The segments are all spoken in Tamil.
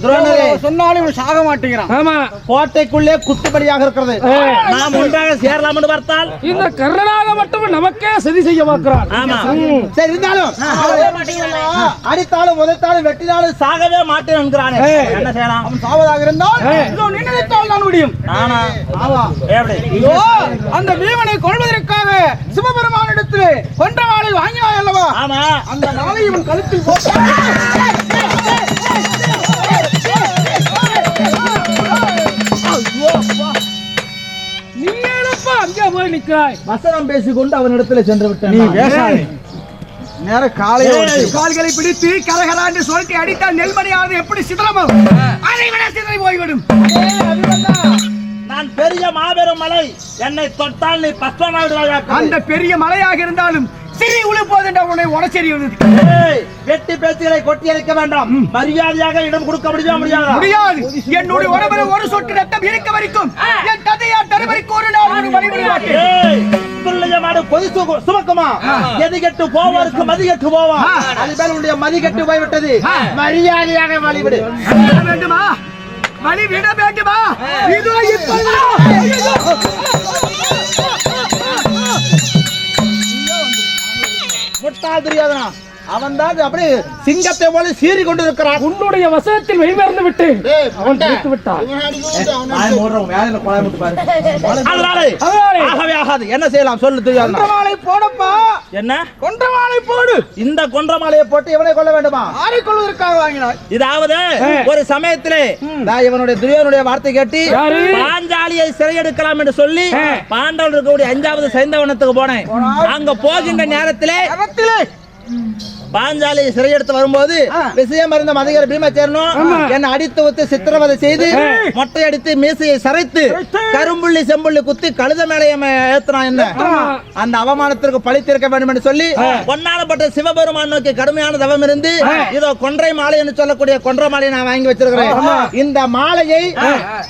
துரோணரே சொன்னாலும் இவன் சாக மாட்டேங்கிறான் ஆமா கோட்டைக்குள்ளே குத்துப்படியாக இருக்கிறது நாம் ஒன்றாக சேரலாம் என்று பார்த்தால் இந்த கர்ணனாக மட்டும் நமக்கே சதி செய்ய பார்க்கிறான் ஆமா சரி இருந்தாலும் அடித்தாலும் உதைத்தாலும் வெட்டினாலும் சாகவே மாட்டேன் என்கிறானே என்ன செய்யலாம் அவன் சாவதாக இருந்தால் இதோ நினைத்தால் நான் முடியும் நானா ஆமா அந்த பீமனை கொள்வதற்காக சிவபெருமானிடத்தில் கொன்ற வாளை வாங்கினாய் அல்லவா ஆமா அந்த வாளை இவன் கழுத்தில் போட்டு நிற்கிறாய் வசனம் பேசிக்கொண்டு அவனிடத்துல சென்று விட்டேன் நீ. பேசாதே. நேர ஏய். கால்களை பிடித்து கரகரா என்று சொல்லிட்டு அடித்தால் நெல்மணியானது எப்படி சிதறமோ அதை விட சிதறி போய்விடும் நான் பெரிய மாபெரும் மலை. என்னை தொட்டால் நீ பஸ்வமாவிடுவாய் அந்த பெரிய மலையாக இருந்தாலும் சிறி உழுப்போது உன்னை உடச்செறிவது ஏய், வெட்டி பேச்சுகளை கொட்டி அழைக்க வேண்டாம். மரியாதையாக இடம் கொடுக்க முடியுமா முடியாதா? முடியாது. என்னுடைய உடம்புல ஒரு சொட்டு ரத்தம் இருக்க வரைக்கும் என் தந்தையா தருவரைக்கு ஒரு நாள் ஒரு வழிபட பிள்ளைய மாடு பொதி சுகு- சுமக்குமா? எது கெட்டு போவாருக்கு மதி கெட்டு போவா? அது மேல் உன்னுடைய மதி கெட்டு போய்விட்டது. மரியாதையாக வழிவிடு. விட வேண்டுமா? வழி விட வேண்டுமா இதோ இப்பொழுது முட்டாள் தெரியாதனா? அவன் தான் அப்படியே சிங்கத்தை போல சீறி கொண்டு இருக்கிறான் உன்னுடைய வசனத்தில் வெளிமறந்து விட்டு அவன் பிடித்து விட்டான். அதனால அதனாலே. ஆகவே ஆகாது. என்ன செய்யலாம்? சொல்லு தெரியாதனா கொன்றவாளை போடப்பா. என்ன? கொன்றவாளை போடு. இந்த கொன்ற மாலையை போட்டு இவனை கொல்ல வேண்டுமா? ஆரை கொள்வதற்காக வாங்கினாய். இதாவது ஒரு சமயத்திலே நான் இவனுடைய துரியோனுடைய வார்த்தை கேட்டு? பாஞ்சாலியை சிறையெடுக்கலாம் என்று சொல்லி பாண்டவர் இருக்கக்கூடிய அஞ்சாவது சைந்தவனத்துக்கு போனேன். அங்க போகின்ற நேரத்திலே பாஞ்சாலியை சிறையெடுத்து வரும்போது விஷயம் அறிந்த மதிகர பீமச்சேரனும் என்னை அடித்து ஊத்து சித்திரவதை செய்து மொட்டை அடித்து மீசையை சரைத்து கரும்புள்ளி செம்புள்ளி குத்தி கழுத மேலைய ஏத்துனான் என்ன? அந்த அவமானத்திற்கு பழி தீர்க்க வேண்டும் என்று சொல்லி பொன்னானப்பட்ட சிவபெருமான் நோக்கி கடுமையான தவம் இருந்து இதோ கொன்றை மாலை என்று சொல்லக்கூடிய கொன்றை மாலையை நான் வாங்கி வச்சிருக்கிறேன். இந்த மாலையை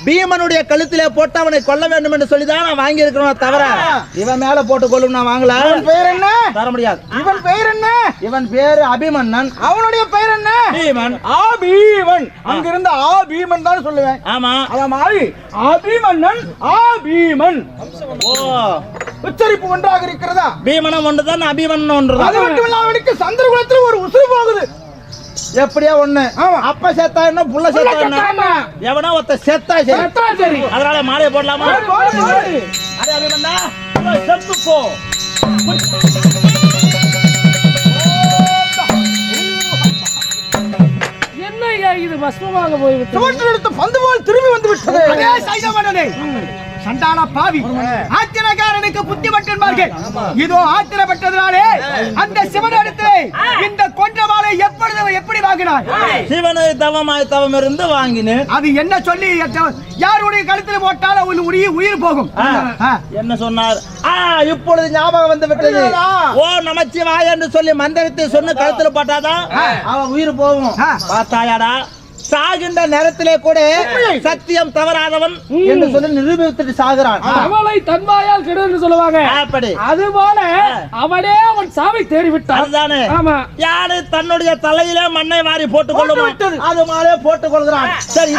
பீமனுடைய கழுத்திலே போட்டு அவனை கொல்ல வேண்டும் என்று சொல்லி தான் நான் வாங்கி இருக்கிறேன் தவிர இவன் மேல போட்டு கொள்ளும் நான் வாங்கல. பெயர் என்ன? தர முடியாது. இவன் பெயர் என்ன? இவன் பேரு அபிமன்னன் அவனுடைய பெயர் என்ன? பீமன் ஆ. பீமன் அங்கிருந்து ஆ பீமன் தான் சொல்லுவேன். ஆமா. அத மாதிரி அபிமன்னன் ஆ பீமன் ஓ. உச்சரிப்பு ஒன்றாக இருக்கிறதா? பீமனம் ஒன்றுதான் அபிமன்னன் ஒன்றுதான். அது மட்டும் இல்லாம அவனுக்கு சந்திரகுலத்தில் ஒரு உசுறு போகுது. எப்படியா ஒண்ணு. அப்ப செத்தா என்ன புள்ள செத்தா என்ன? எவனா ஒருத்த செத்தா சரி. அதனால மாலையை போடலாமா? போடு, போடு. அரே அபிமன்னா செத்து போ. ஐயா இது பஸ்மமாக போய்விட்டது. சுவற்றில் எடுத்த பந்து போல் திரும்பி வந்து விட்டது சண்டாள பாவி. ஆத்திரக்காரனுக்கு புத்தி என்பார்கள் இதோ ஆத்திரப்பட்டதினாலே அந்த சிவனிடத்திலே இந்த கொன்றவாளை எப்பொழுது எப்படி வாங்கினார் சிவனை தவமாய் தவம் இருந்து வாங்கினேன். அது என்ன சொல்லி யாருடைய கழுத்தில் போட்டால் அவன் உயிர் உயிர் போகும். என்ன சொன்னார்? ஆ இப்பொழுது ஞாபகம் வந்து விட்டது. ஓ நமச்சிவாய என்று சொல்லி மந்திரத்தை சொன்னு கழுத்துல போட்டாதான் அவன் உயிர் போகும். பார்த்தாயாடா? சாகின்ற நேரத்திலே கூட சத்தியம் தவறாதவன் என்று சொல்லி நிரூபித்துட்டு சாகுறான். அவளை தன்வாயால் கெடு என்று சொல்லுவாங்க. அப்படி. அது போல அவனே அவன் சாவை தேடி விட்டான் அதுதானே. ஆமா. யாரு தன்னுடைய தலையிலே மண்ணை வாரி போட்டுக் கொள்ளும் அது மாலே போட்டுக் கொள்கிறான் சரி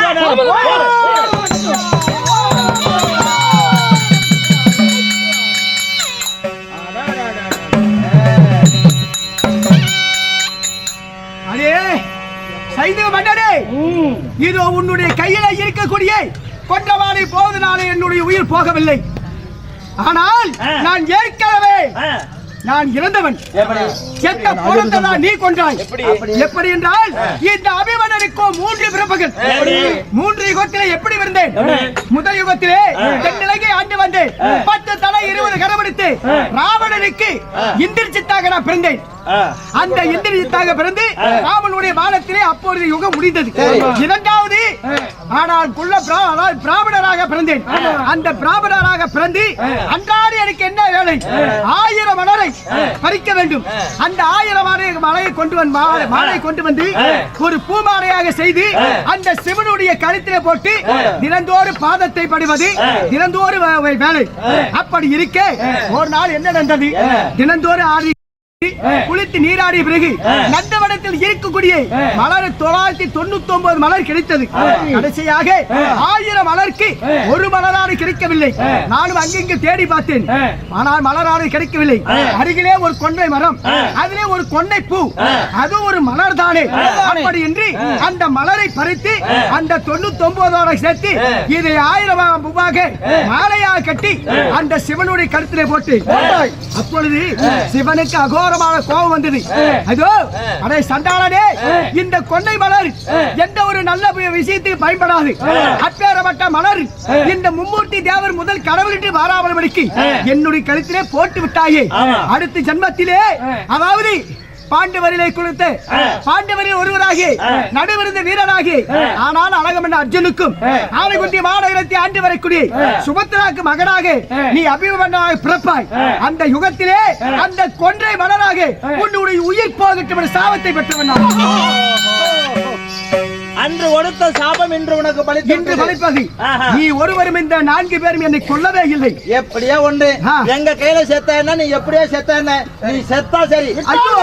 இதோ உன்னுடைய கையில இருக்கக்கூடிய கொன்றவாளை போவதனாலே என்னுடைய உயிர் போகவில்லை. ஆனால். நான் ஏற்கனவே நான் இறந்தவன்? செத்த பொருத்தனா நீ கொன்றாய். எப்படி? என்றால் இந்த அபிமன்னனுக்கோ மூன்று பிறப்புகள்? மூன்று யுகத்திலே எப்படி இருந்தேன் முதல் யுகத்திலே தென்னிலங்கை ஆண்டு வந்தேன். பத்து தலை இருபது கரமெடுத்து ராவணனுக்கு இந்திர சித்தாக நான் பிறந்தேன். அந்த இந்திர சித்தாக பிறந்து ராவனுடைய வானத்திலே அப்பொழுது யுகம் முடிந்தது. இரண்டாவது ஆனால் குள்ள பிராமணராக பிறந்தேன். அந்த பிராமணராக பிறந்து அன்றாடு எனக்கு என்ன வேலை? ஆயிரம் மலரை பறிக்க வேண்டும். அந்த ஆயிரம் மலை மலையை கொண்டு வந்து மாலை கொண்டு வந்து ஒரு பூமாலையாக செய்து அந்த சிவனுடைய கழுத்திலே போட்டு தினந்தோறும் பாதத்தை படுவது தினந்தோறும் வே- வேலை. அப்படி இருக்க. ஒரு நாள் என்ன நடந்தது? தினந்தோறும் ஆடி குளித்து நீராடிய பிறகு நந்தவனத்தில் இருக்கக்கூடிய மலர் தொள்ளாயிரத்தி தொண்ணூத்தி ஒன்பது மலர் கிடைத்தது. கடைசியாக ஆயிரம் மலருக்கு ஒரு மலராறு கிடைக்கவில்லை. நானும் அங்கிங்கு தேடி பார்த்தேன். ஆனால் மலராறு கிடைக்கவில்லை. அருகிலே ஒரு கொன்றை மரம் அதிலே ஒரு கொன்றை பூ. அது ஒரு மலர் தானே அப்படி என்று அந்த மலரை பறித்து அந்த தொண்ணூத்தி ஒன்பதோட சேர்த்து இதை ஆயிரம் ரூபாக மாலையாக கட்டி அந்த சிவனுடைய கழுத்திலே போட்டு அப்பொழுது சிவனுக்கு அகோரமான கோபம் வந்தது. அதோ அடே சண்டாளனே இந்த கொன்னை மலர் எந்த ஒரு நல்ல விஷயத்துக்கு பயன்படாது. அப்பேறப்பட்ட மலர் இந்த மும்மூர்த்தி தேவர் முதல் கடவுளிட்டு வாராமல் என்னுடைய கழுத்திலே போட்டு விட்டாயே. அடுத்த ஜன்மத்திலே அதாவது பாண்டவரிலே கொடுத்து பாண்டவரில் ஒருவராகி நடுவிருந்த வீரராகி ஆனால் அழகமன்ற அர்ஜுனுக்கும் ஆனைக்குட்டி மாநகரத்தை ஆண்டு வரக்கூடிய சுபத்திராக்கு மகனாக நீ அபிமன்னாக பிறப்பாய். அந்த யுகத்திலே அந்த கொன்றை மலராக உன்னுடைய உயிர் போகட்டும் சாபத்தை பெற்றவன். அன்று கொடுத்த சாபம் இன்று உனக்கு இன்று பலித்து பலிப்பது. ஆஹா. நீ ஒருவரும் இந்த நான்கு பேரும் என்னை கொல்லவே இல்லை. எப்படியோ ஒன்று. எங்க கையில செத்த என்ன நீ எப்படியோ செத்த என்ன? நீ செத்தா சரி. ஐயோ.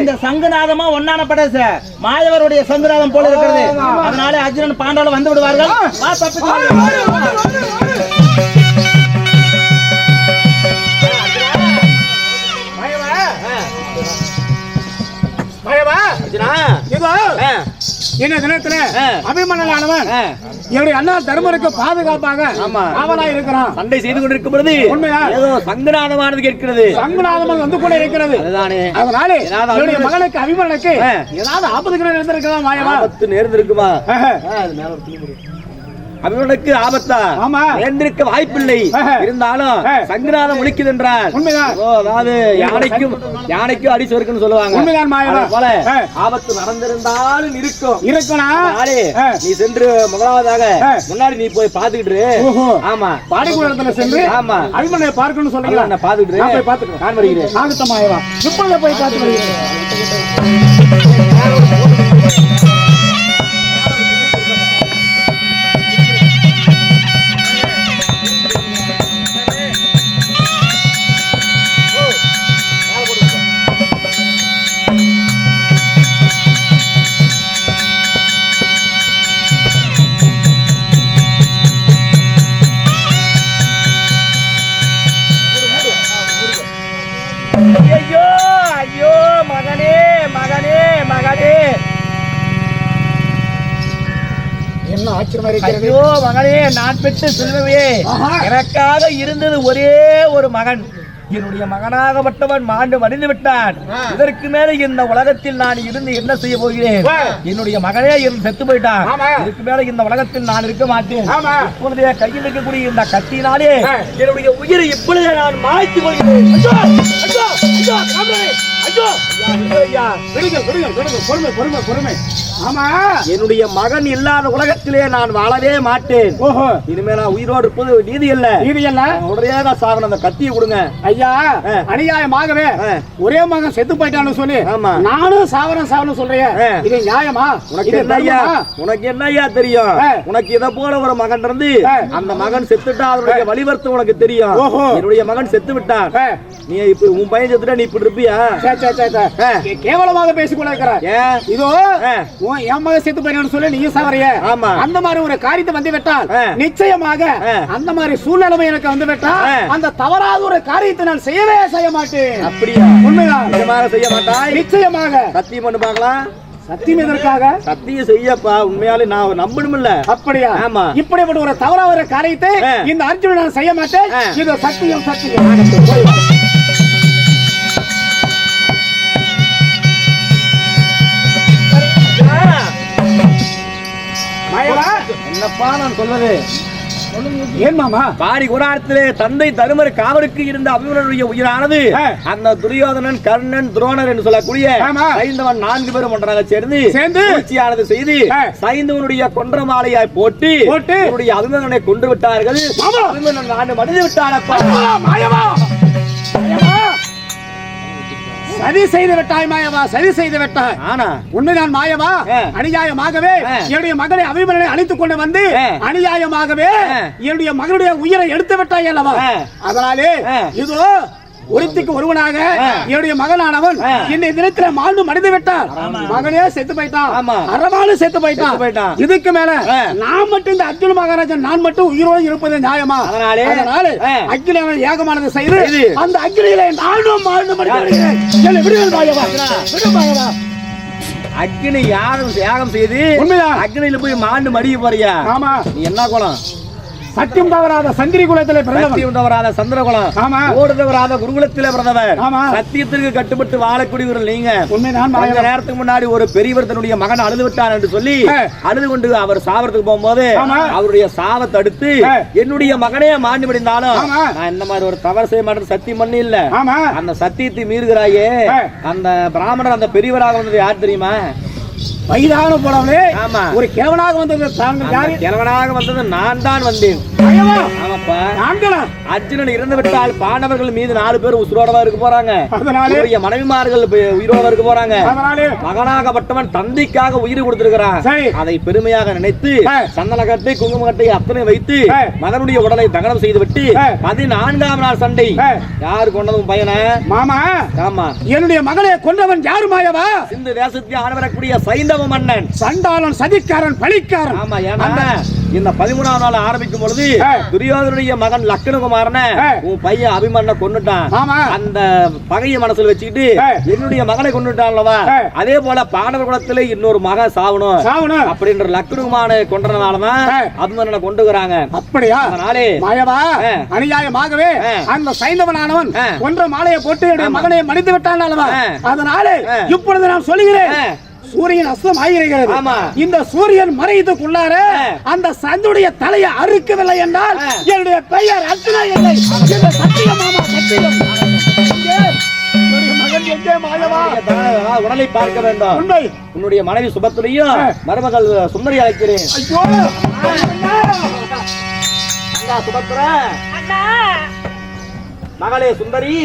இந்த சங்குநாதமா ஒன்னான படச மாயவருடைய சங்குநாதம் போல இருக்கிறது. அதனால அர்ஜுனன் பாண்டவர்கள் வந்து விடுவார்கள். வா தப்பிச்சு அர்ஜுனா. இதோ இந்த தினத்துல ஆ. என்னுடைய அண்ணா தர்மருக்கு பாதுகாப்பாக. அவனா இருக்கிறான் சண்டை செய்து கொண்டிருக்கும் பொழுது உண்மையா? ஏதோ சங்குநாதமானது கேட்கிறது. சங்குநாதமன் வந்து கூட இருக்கிறது. அதுதானே. அதனால என்னுடைய மகனுக்கு அபிமனுக்கு. ஏதாவது ஆபத்துக்கு இருந்திருக்கிறதா மாயவா ஆபத்து நேர்ந்திருக்குமா? அபிமனுக்கு ஆபத்தா ஆமா. நேர்ந்திருக்க வாய்ப்பில்லை. இருந்தாலும். சங்குநாதம் ஒழிக்குது என்றார் அதாவது யானைக்கும் யானைக்கும் அடி சொருக்குன்னு சொல்லுவாங்க போல. ஆபத்து நடந்திருந்தாலும் இருக்கும் ஆ. நீ சென்று முதலாவதாக. முன்னாடி நீ போய் பாத்துக்கிட்டு. ஆமா பாடிக்குளத்துல சென்று ஆமா. அபிமனை பார்க்கணும்னு சொல்றீங்களா நான் பாத்துக்கிட்டு நான் போய் பார்த்துக்கிறேன். நான் வருகிறேன் நாகத்த மாயவா இப்பொழுது போய் பார்த்து ஐயோ ஐயோ மகனே மகனே மகனே. என்ன ஆச்சரியமா இருக்கிறது? ஐயோ மகனே நான் பெற்ற செல்வமே. எனக்காக இருந்தது ஒரே ஒரு மகன். என்னுடைய மகனாகப்பட்டவன் மாண்டு மடிந்து விட்டான். இதற்கு மேல இந்த உலகத்தில் நான் இருந்து என்ன செய்ய போகிறேன். என்னுடைய மகனே இருந்து செத்து போயிட்டான். இதுக்கு மேல இந்த உலகத்தில் நான் இருக்க மாட்டேன். என் கையில் இருக்கக்கூடிய இந்த கத்தினாலே. என்னுடைய உயிரை இப்பொழுது நான் மாய்த்து கொள்கிறேன். ஐயோ ஐயோ பொறுமை பொறுமை பொறுமை ஆமா என்னுடைய மகன் இல்லாத உலகத்திலே நான் வாழவே மாட்டேன் ஓஹோ இனிமே நான் உயிரோடு இருப்பது நீதி இல்ல இது எல்லாம் உடனே நான் சாகணும் அந்த கத்தியை கொடுங்க ஐயா. அநியாயமாகவே. ஒரே மகன் செத்து போயிட்டான்னு சொல்லி ஆமா. நானும் சாவரம் சாவரம் சொல்றேன். இது நியாயமா உனக்கு என்ன ஐயா? உனக்கு என்ன ஐயா தெரியும். உனக்கு இத போல ஒரு மகன் இருந்து. அந்த மகன் செத்துட்டா அதனுடைய வழிவர்த்தம் உனக்கு தெரியும். என்னுடைய மகன் செத்து விட்டான். நீ இப்ப உன் பையன் செத்துட்டா நீ இப்படி இருப்பியா கேவலமாக பேசிக்கொள்ள இருக்கிறார். இதோ என் மகன் செத்து போயிட்டான்னு சொல்லி நீ சாவறிய ஆமா. அந்த மாதிரி ஒரு காரியத்தை வந்து விட்டால். நிச்சயமாக. அந்த மாதிரி சூழ்நிலைமை எனக்கு வந்து விட்டால். அந்த தவறாத ஒரு காரியத்தை நான் செய்யவே செய்ய மாட்டேன். அப்படியா? உண்மைதான். செய்ய மாட்டாய். நிச்சயமாக. சத்தியம் பண்ணு பார்க்கலாம். சத்தியம் எதற்காக? சத்தியம் செய்யப்பா. உண்மையாலே நான் நம்பணுமில்ல. அப்படியா? ஆமா. இப்படிப்பட்ட ஒரு தவறா ஒரு காரியத்தை. இந்த அர்ஜுனன் நான் செய்ய மாட்டேன். இது சத்தியம் சத்தியம். என்னப்பா நான் சொல்வது பாரி குடாரத்திலே தந்தை தருமர் காவலுக்கு இருந்த அபிமனுடைய உயிரானது. அந்த துரியோதனன் கர்ணன் துரோணர் என்று சொல்லக்கூடிய. சைந்தவன் நான்கு பேரும் ஒன்றாக சேர்ந்து சேர்ந்து சூழ்ச்சியானது செய்து. சைந்தவனுடைய கொன்ற மாலையாய் போட்டு போட்டு அபிமனனை கொன்று விட்டார்கள். அபிமனன் நான் மடிந்து மாயவா சதி செய்து விட்டாய் மாயவா சதி செய்து விட்டாய் ஆனா உண்மைதான் மாயவா. அநியாயமாகவே. என்னுடைய மகனை அபிமனை அழைத்துக் கொண்டு வந்து. அநியாயமாகவே. என்னுடைய மகனுடைய உயிரை எடுத்து விட்டாய் அல்லவா. அதனாலே. இதோ ஒருத்திக்கு ஒருவனாக. என்னுடைய மகனானவன். இன்னை தினத்துல மாண்டு மடிந்து விட்டான் மகனே செத்து போயிட்டான் ஆமா. அரவானு செத்து போயிட்டான். இதுக்கு மேல. நான் மட்டும் இந்த அர்ஜுன மகாராஜன் நான் மட்டும் உயிரோடு இருப்பது நியாயமா அதனாலே. அக்கினி ஏகமானது செய்து. அந்த அக்கினியிலே நானும் மாண்டு மடிந்து என்னை விடுதல் அக்னி யாகம் யாகம் செய்து உண்மையா? அக்னியில போய் மாண்டு மடிய போறியா ஆமா நீ என்ன குலம் சத்தியம் தவறாத சந்திரி குலத்திலே சத்தியம் தவறாத சந்திரகுலம் ஆமா. ஓடுதவராத குருகுலத்திலே பிறந்தவர் ஆமா. சத்தியத்திற்கு கட்டுப்பட்டு வாழக்கூடியவர்கள் நீங்க உண்மைதான் கொஞ்ச நேரத்துக்கு முன்னாடி ஒரு பெரியவர் தன்னுடைய மகன் அழுது விட்டார் என்று சொல்லி. அழுது கொண்டு அவர் சாவறதுக்கு போகும்போது. அவருடைய சாவை தடுத்து. என்னுடைய மகனே மாண்டு விடிந்தாலும் ஆமா. நான் இந்த மாதிரி ஒரு தவறு செய்ய மாட்டேன் சத்தியம் பண்ணி இல்ல அந்த சத்தியத்தை மீறுகிறாயே. அந்த பிராமணர் அந்த பெரியவராக வந்தது யார் தெரியுமா வயதான ஆமா. ஒரு கேவனாக வந்தது தாங்கள் யாரு? கிழவனாக வந்தது நான் தான் வந்தேன். மாயவா ஆமாப்பா. நாங்களா அர்ஜுனன் இறந்து விட்டால் பாண்டவர்கள் மீது நாலு பேர் உசுரோடவா இருக்க போறாங்க. அதனாலே? மனைவிமார்கள் இப்ப உயிரோட இருக்க போறாங்க. மகனாகப்பட்டவன் தந்தைக்காக உயிர் கொடுத்திருக்கிறான். அதை பெருமையாக நினைத்து. சந்தன கட்டை குங்கும கட்டை அத்தனை வைத்து. மகனுடைய உடலை தகனம் செய்து விட்டு. பதினான்காம் நாள் சண்டை. யார் கொண்டதும் பையனை? மாமா ஆமா. என்னுடைய மகளை கொன்றவன் யாரு மாயவா? சிந்து தேசத்தை ஆளவரக்கூடிய சைந்தவ மன்னன் சண்டாளன் சதிக்காரன் பலிக்காரன் ஆமா ஏன்னா இந்த பதிமூணாம் நாள் ஆரம்பிக்கும் பொழுது. துரியோதனுடைய மகன் லக்கணகுமாரன ஆ. உன் பையன் அபிமன்ன கொன்னுட்டான் ஆமா. அந்த பகையை மனசுல வச்சுக்கிட்டு. என்னுடைய மகனை கொன்னுட்டான்லவா ஆ. அதே போல பாண்டவர் குலத்துல இன்னொரு மகன் சாவணும் சாவணும் அப்படின்ற லக்கணகுமான கொன்றனாலதான் ஆ. அபிமன்னனை கொண்டுகிறாங்க அப்படியா அதனாலே மாயவா. அநியாயமாகவே. அந்த சைந்தவனானவன். ஒன்ற மாலையை போட்டு என்னுடைய. மகனை மடித்து விட்டான். அதனாலே. இப்பொழுது நான் சொல்லுகிறேன். சூரியன் அஸ்தம் ஆகிறது. இந்த சூரியன் மறையதுக்குள்ளார. அந்த சந்துடைய தலையை அறுக்கவில்லை என்றால். என்னுடைய பெயர் அர்ஜுனா இல்லை. இந்த சத்தியம் மாமா சத்தியம். உடலை பார்க்க வேண்டும். உண்மை உன்னுடைய மனைவி சுபத்துலையும். மருமகள் சுந்தரி அழைக்கிறேன். ஐயோ! அண்ணா! சுபத்ரா மகளே சுந்தரி!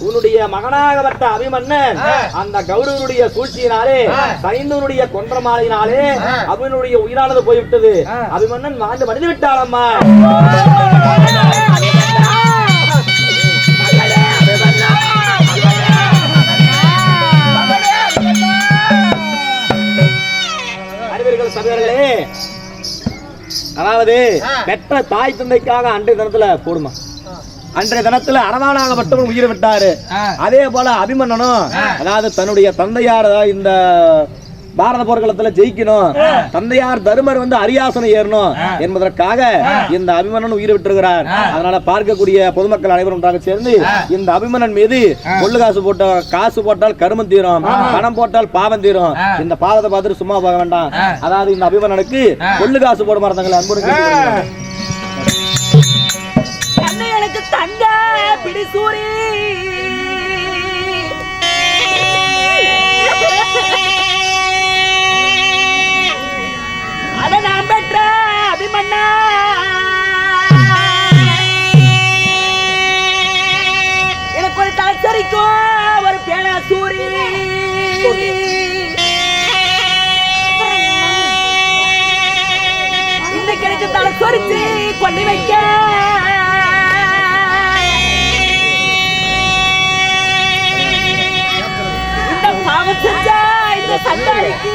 உன்னுடைய மகனாகப்பட்ட அபிமன்னன் அந்த கௌரவனுடைய சூழ்ச்சியினாலே சைந்தனுடைய கொன்ற மாலையினாலே அவனுடைய உயிரானது போய்விட்டது. அபிமன்னன் மாண்டு மனித விட்டாளம்மா அதாவது பெற்ற தாய் தந்தைக்காக அன்றைய தினத்துல போடுமா? அன்றைய தினத்துல அரவானாகப்பட்டவன் உயிரை விட்டாரு. அதே போல அபிமன்னனும் அதாவது தன்னுடைய தந்தையார் இந்த பாரத போர்க்களத்துல ஜெயிக்கணும். தந்தையார் தருமர் வந்து அரியாசனம் ஏறணும் என்பதற்காக இந்த அபிமன்னன் உயிரை விட்டிருக்கிறார். அதனால பார்க்கக்கூடிய பொதுமக்கள் அனைவரும் ஒன்றாக சேர்ந்து இந்த அபிமன்னன் மீது கொள்ளு காசு போட்ட காசு போட்டால் கருமம் தீரும். பணம் போட்டால் பாவம் தீரும். இந்த பாவத்தை பார்த்துட்டு சும்மா போக வேண்டாம். அதாவது இந்த அபிமன்னனுக்கு கொள்ளு காசு போட மாட்டாங்களே அன்புடன் கேட்டுக்கொள்கிறேன். கண்ணு எனக்கு தங்க பிடிசூரி அட நான் பெற்ற அபிமன்னா. எனக்கு ஒரு தலைச்சரிக்கும் ஒரு பேனா சூரி. இன்னைக்கு எனக்கு தலை சொரிச்சு கொண்டு வைக்க. சண்டாளிக்கு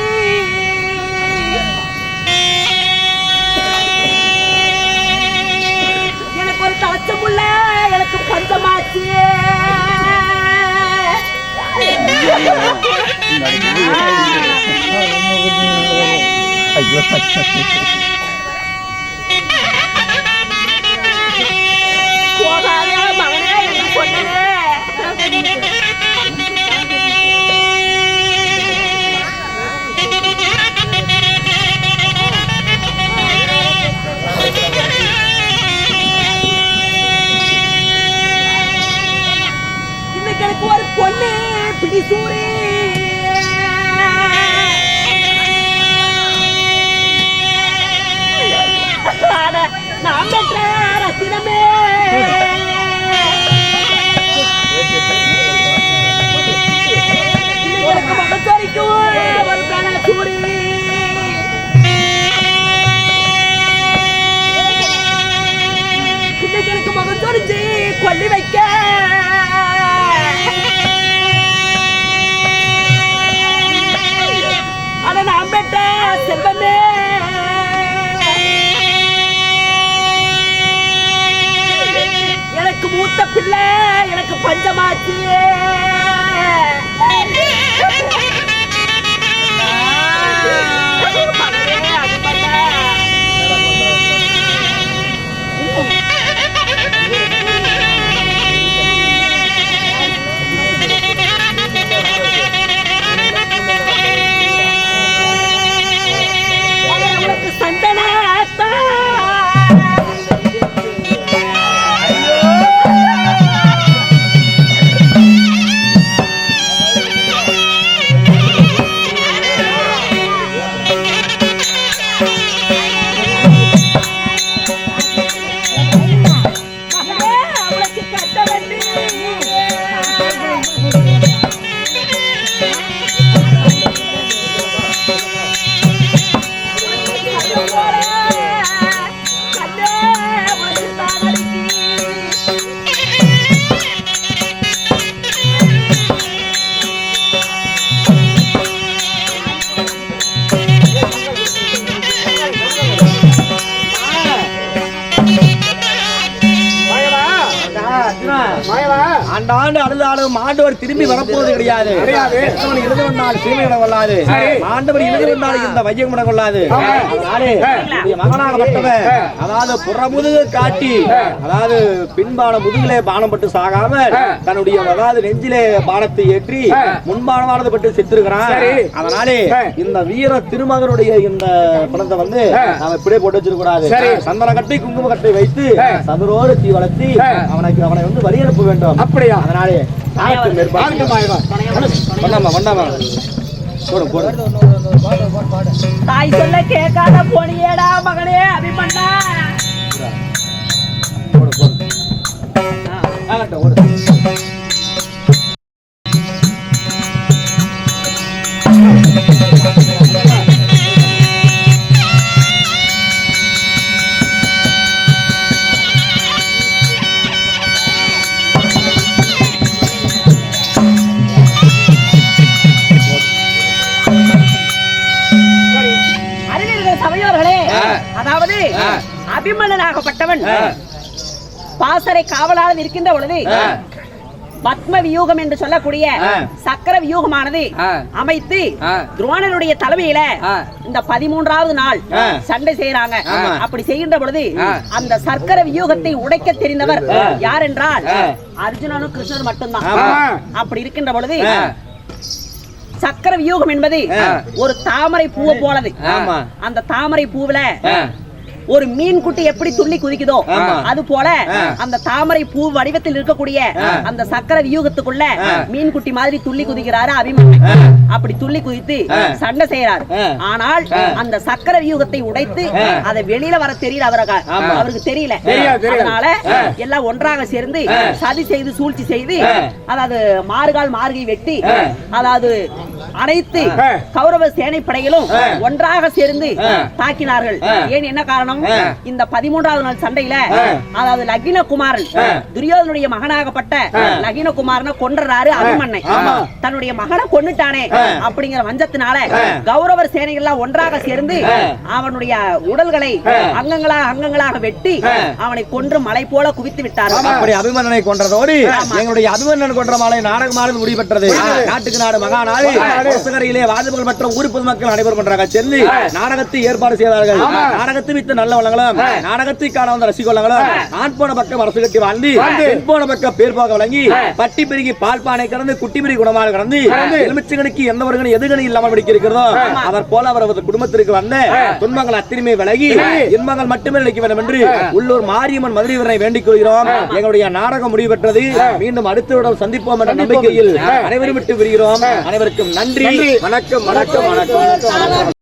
எனக்கு ஒரு தலைச்சமுள்ள எனக்கு பஞ்சமாச்சு. போகாத நான் பெற்ற ரத்தினமே எனக்கு மகன் தொறிஞ்சு கொல்லி வைக்க செல்வமே. எனக்கு மூத்த பிள்ளை எனக்கு பஞ்சமாச்சு எத்தவன் எழுத வந்தால் கொள்ளாது ஆண்டவர் எழுத வந்தால் இந்த வையம் கொள்ளாது மகனாகப்பட்டவன் அதாவது புறமுதுகு காட்டி அதாவது பின்பான முதுகிலே பானம் பட்டு சாகாம தன்னுடைய அதாவது நெஞ்சிலே பானத்தை ஏற்றி முன்பானமானது பட்டு செத்துருக்கிறான். அதனாலே இந்த வீர திருமகனுடைய இந்த பணத்தை வந்து நாம இப்படியே போட்டு வச்சிருக்க கூடாது சந்தன கட்டை குங்கும கட்டை வைத்து சதுரோடு தீ வளர்த்தி அவனுக்கு அவனை வந்து வழி அனுப்ப வேண்டும். அப்படியா? அதனாலே பண்ணாமா பண்ணாமா போடு போடு. தாய் சொல்ல கேட்காத போனியேடா மகளே அபிமன்னா காவலாளர் இருக்கின்ற பொழுது பத்ம வியூகம் என்று சொல்லக்கூடிய சக்கர வியூகமானது அமைத்து துரோணனுடைய தலைமையில இந்த பதிமூன்றாவது நாள் சண்டை செய்யறாங்க. அப்படி செய்கின்ற பொழுது அந்த சர்க்கர வியூகத்தை உடைக்க தெரிந்தவர் யார் என்றால் அர்ஜுனனும் கிருஷ்ணன் மட்டும்தான். அப்படி இருக்கின்ற பொழுது சக்கர வியூகம் என்பது ஒரு தாமரை பூவை போலது. அந்த தாமரை பூவுல ஒரு மீன் குட்டி எப்படி துள்ளி குதிக்குதோ அது போல அந்த தாமரை பூ வடிவத்தில் இருக்கக்கூடிய அந்த சக்கர வியூகத்துக்குள்ள மீன் குட்டி மாதிரி துள்ளி குதிக்கிறாரு அபிமன்யு. அப்படி துள்ளி குதித்து சண்டை செய்யறாரு ஆனால் அந்த சக்கர வியூகத்தை உடைத்து அதை வெளியில வர தெரியல அவருக்கு. அவருக்கு தெரியல. அதனால எல்லாம் ஒன்றாக சேர்ந்து சதி செய்து சூழ்ச்சி செய்து அதாவது மாறுகால் மார்கை வெட்டி அதாவது அனைத்து கௌரவ சேனை படைகளும் ஒன்றாக சேர்ந்து தாக்கினார்கள். ஏன் என்ன காரணம்? இந்த பதிமூன்றாவது நாள் சண்டையில அதாவது லகின குமாரன் துரியோதனுடைய மகனாகப்பட்ட லகின குமாரனை கொன்றாரு அபிமன்னை தன்னுடைய மகனை கொன்னுட்டானே அப்படிங்கிற வஞ்சத்தினால கௌரவர் சேனைகள் எல்லாம் ஒன்றாக சேர்ந்து அவனுடைய உடல்களை அங்கங்களாக அங்கங்களாக வெட்டி அவனை கொன்று மலை போல குவித்து விட்டார்கள் அப்படி அபிமன்னனை கொன்றதோடு எங்களுடைய அபிமன்னன் கொன்ற மாலை நாடகமானது முடிவெற்றது நாட்டுக்கு நாடு மகாநாடு. அரசகரையிலே வாஜபல் மற்றும் ஊர் பொதுமக்கள் அனைவரும் ஒன்றாக சென்று நாடகத்தை ஏற்பாடு செய்தார்கள். நாடகத்தை வித்து நல்ல வளங்களும் நாடகத்தை காண வந்த ரசிகர்களும் ஆண் போன பக்கம் அரசு கட்டி வாழ்ந்து பெண் போன பக்கம் பேர் போக வழங்கி பட்டி பெருகி பால் பானை கடந்து குட்டி பெருகி குணமாக கடந்து எலுமிச்சங்கனுக்கு எந்த ஒரு எதுகணி இல்லாமல் பிடிக்க இருக்கிறதோ அவர் போல அவரது குடும்பத்திற்கு வந்த துன்பங்கள் அத்திரிமை விலகி இன்பங்கள் மட்டுமே நினைக்க வேண்டும் என்று உள்ளூர் மாரியம்மன் மதுரை வீரனை வேண்டிக் கொள்கிறோம். எங்களுடைய நாடகம் முடிவு பெற்றது. மீண்டும் அடுத்த சந்திப்போம் என்ற நம்பிக்கையில் அனைவரும் விட்டு விடுகிறோம். அனைவருக்கும் நன்றி. வணக்கம் வணக்கம் வணக்கம்.